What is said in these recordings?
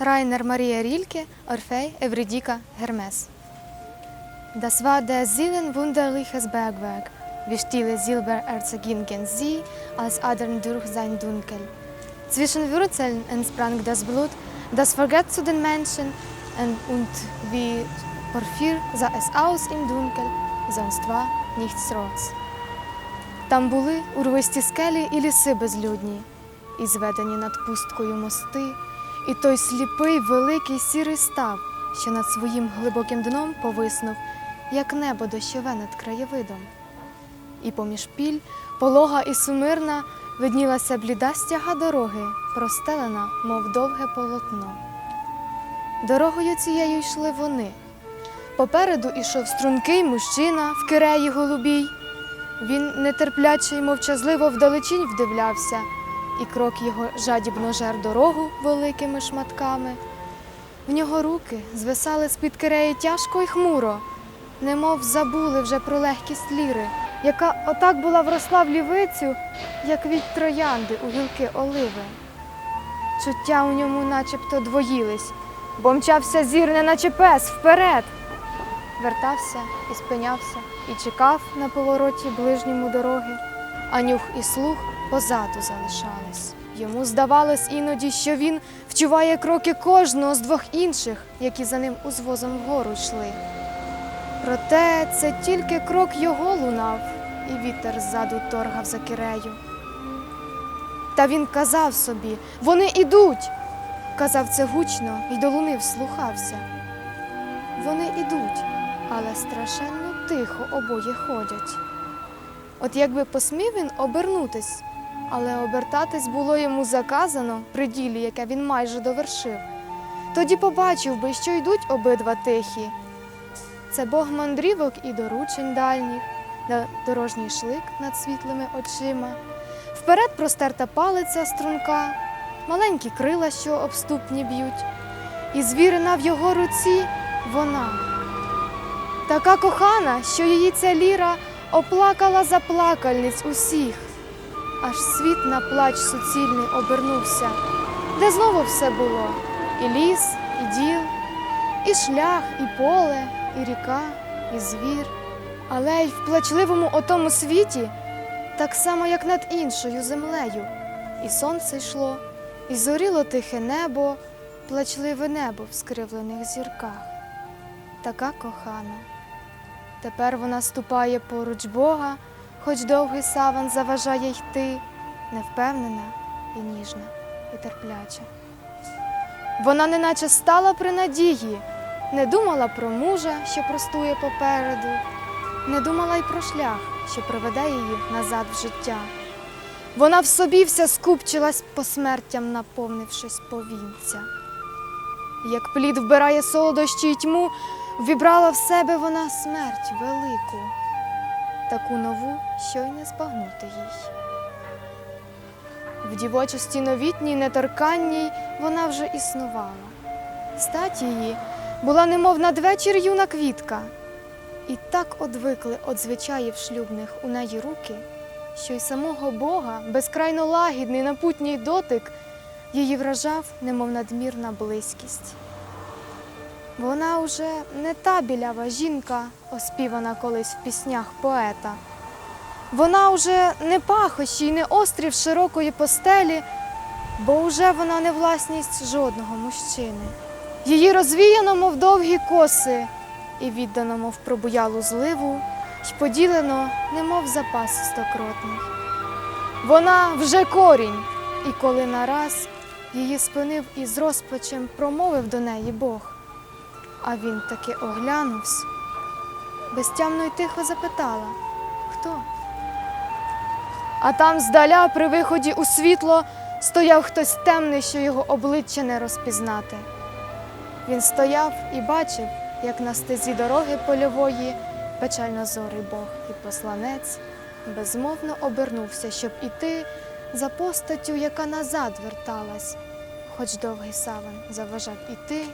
Rainer Maria Rilke, Orfei, Eurydica, Hermes. Das war der seelenwunderliches Bergwerk, wie stille Silbererze gingen sie, als Adern durch sein Dunkel. Zwischen Wurzeln entsprang das Blut, das vergeht zu den Menschen, und, wie Porphyr sah es aus im Dunkel, sonst war nichts rots. Там були урвисті скелі і ліси безлюдні, і зведені над пусткою мости, і той сліпий великий сірий став, що над своїм глибоким дном повиснув, як небо дощове над краєвидом. І поміж піль, полога і сумирна, виднілася бліда стяга дороги, простелена, мов довге полотно. Дорогою цією йшли вони. Попереду ішов стрункий мужчина в киреї голубій. Він нетерпляче й мовчазливо вдалечінь вдивлявся, і крок його жадібно жер дорогу великими шматками. В нього руки звисали з-під киреї тяжко й хмуро, немов забули вже про легкість ліри, яка отак була вросла в лівицю, як від троянди у гілки оливи. Чуття у ньому начебто двоїлись, бо мчався зір, наче пес вперед вертався і спинявся, і чекав на повороті ближньому дороги, а нюх і слух позаду залишались. Йому здавалось іноді, що він вчуває кроки кожного з двох інших, які за ним узвозом вгору йшли. Проте це тільки крок його лунав, і вітер ззаду торгав за кирею. Та він казав собі: вони ідуть. Казав це гучно і до луни вслухався. Вони ідуть, але страшенно тихо обоє ходять. От якби посмів він обернутись, але обертатись було йому заказано при ділі, яке він майже довершив. Тоді побачив би, що йдуть обидва тихі. Це Бог мандрівок і доручень дальніх, да дорожній шлик над світлими очима. Вперед простерта палиця струнка, маленькі крила, що обступні б'ють, і звірена в його руці вона. Така кохана, що її ця ліра оплакала заплакальниць усіх. Аж світ на плач суцільний обернувся, де знову все було і ліс, і діл, і шлях, і поле, і ріка, і звір. Але й в плачливому отому світі, так само, як над іншою землею, і сонце йшло, і зоріло тихе небо, плачливе небо в скривлених зірках. Така кохана. Тепер вона ступає поруч Бога, хоч довгий саван заважає йти, невпевнена і ніжна, і терпляча. Вона неначе стала при надії, не думала про мужа, що простує попереду, не думала й про шлях, що приведе її назад в життя. Вона в собі вся скупчилась по смертям, наповнившись повінця. Як плід вбирає солодощі й тьму, вібрала в себе вона смерть велику, таку нову, що й не збагнути їй. В дівочості новітній, неторканній вона вже існувала. Стать її була немов надвечір юна квітка, і так одвикли від звичаїв шлюбних у неї руки, що й самого Бога безкрайно лагідний напутній дотик її вражав, немов надмірна близькість. Вона уже не та білява жінка, оспівана колись в піснях поета. Вона уже не пахощі й не острів широкої постелі, бо уже вона не власність жодного мужчини. Її розвіяно, мов довгі коси, і віддано, мов пробуялу зливу, й поділено, немов запас стокротний. Вона вже корінь, і коли нараз її спинив і з розпачем промовив до неї Бог. А він таки оглянувся, безтямно й тихо запитала Хто? А там здаля при виході у світло стояв хтось темний, що його обличчя не розпізнати. Він стояв і бачив, як на стезі дороги польової печально зорий Бог і посланець безмовно обернувся, щоб іти за постаттю, яка назад верталась, хоч довгий саван заважав іти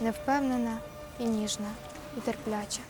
невпевнена і ніжна, і терпляча.